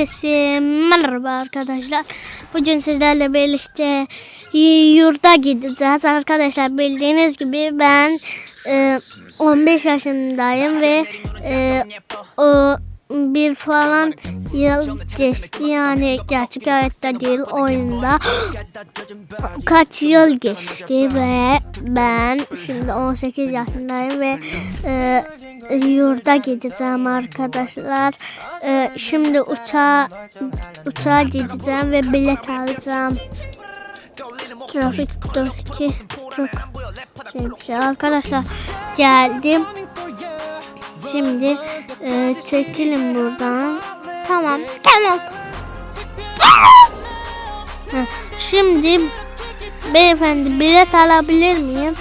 Herkese merhaba arkadaşlar. Bugün sizlerle birlikte yurda gideceğiz. Arkadaşlar bildiğiniz gibi ben e, 15 yaşındayım ve e, o bir falan yıl geçti yani gerçek hayatta değil oyunda kaç yıl geçti ve ben şimdi 18 yaşındayım ve e, yurda gideceğim arkadaşlar. E, şimdi uçağa uçağa gideceğim ve bilet alacağım. Trafik çok şeymiş. Arkadaşlar geldim. Şimdi e, çekilin buradan. Tamam, tamam. Şimdi beyefendi bilet alabilir miyim?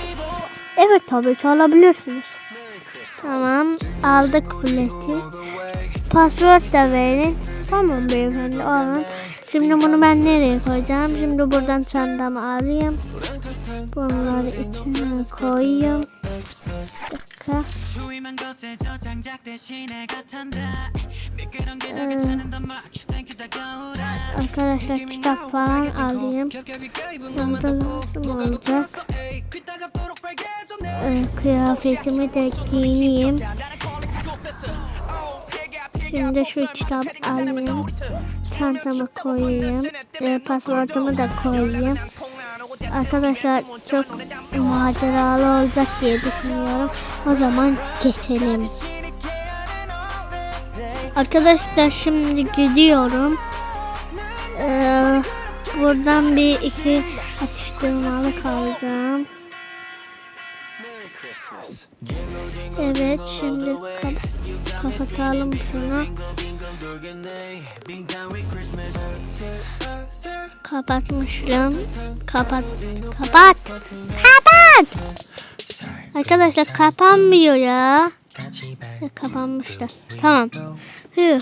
Evet tabii ki alabilirsiniz. Tamam aldık bileti. Password da verin. Tamam beyefendi alın. Şimdi bunu ben nereye koyacağım? Şimdi buradan çantamı alayım. Bunları içine koyayım. Bir dakika. Ee, arkadaşlar kitap falan alayım. Burada lazım olacak. Ee, kıyafetimi de giyeyim. Şimdi şu kitap alayım. Çantama koyayım. E, pasaportumu da koyayım. Arkadaşlar çok maceralı olacak diye düşünüyorum. O zaman geçelim. Arkadaşlar şimdi gidiyorum. Ee, buradan bir iki atıştırmalı kalacağım. Evet şimdi kap- kapatalım şunu. Kapatmışım. Kapat. Kapat. Kapat. Arkadaşlar kapanmıyor ya. Ya. Tamam. Hüh.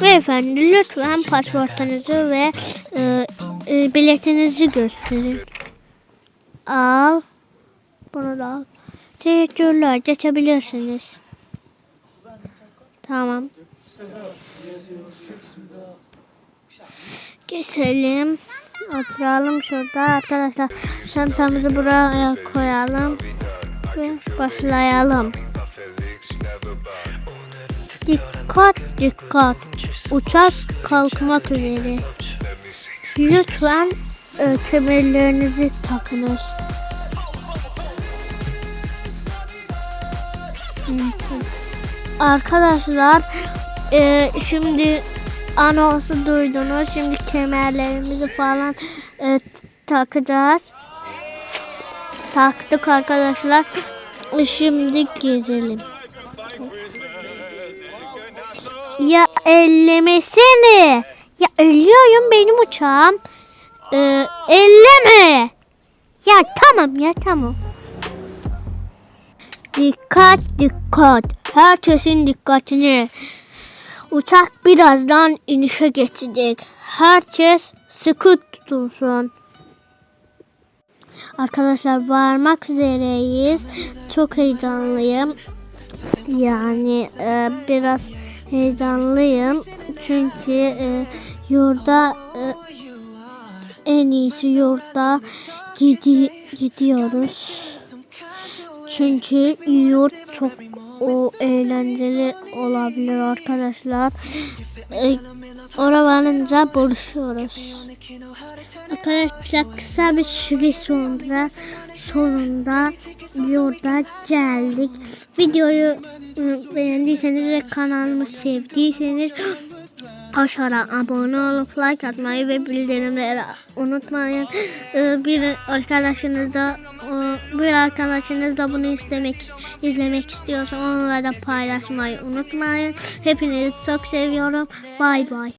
Beyefendi lütfen pasaportunuzu ve e, e, biletinizi gösterin. Al. Bunu da al. Teşekkürler. Geçebilirsiniz. Tamam. Geçelim. Oturalım şurada. Arkadaşlar çantamızı buraya koyalım. Ve başlayalım. Dikkat dikkat. Uçak kalkmak üzere. Lütfen e, kemerlerinizi takınız. Arkadaşlar e, şimdi anonsu duydunuz. Şimdi kemerlerimizi falan e, takacağız. Taktık arkadaşlar. Şimdi gezelim. Ya ellemesene. Ya ölüyorum benim uçağım. Ee, elleme. Ya tamam ya tamam. Dikkat dikkat. Herkesin dikkatini. Uçak birazdan inişe geçecek. Herkes sıkı tutulsun. Arkadaşlar varmak üzereyiz. Çok heyecanlıyım. Yani e, biraz heyecanlıyım. Çünkü e, yurda e, en iyisi yurda gidi, gidiyoruz. Çünkü yurt çok o eğlenceli olabilir arkadaşlar. E, oraya varınca buluşuyoruz. Arkadaşlar kısa bir süre sonra sonunda yurda geldik. Videoyu ı, beğendiyseniz ve kanalımı sevdiyseniz aşağıda abone olup like atmayı ve bildirimleri unutmayın. Ee, Bir arkadaşınız da e, bir arkadaşınız da bunu istemek izlemek istiyorsa onunla da paylaşmayı unutmayın. Hepinizi çok seviyorum. Bay bay.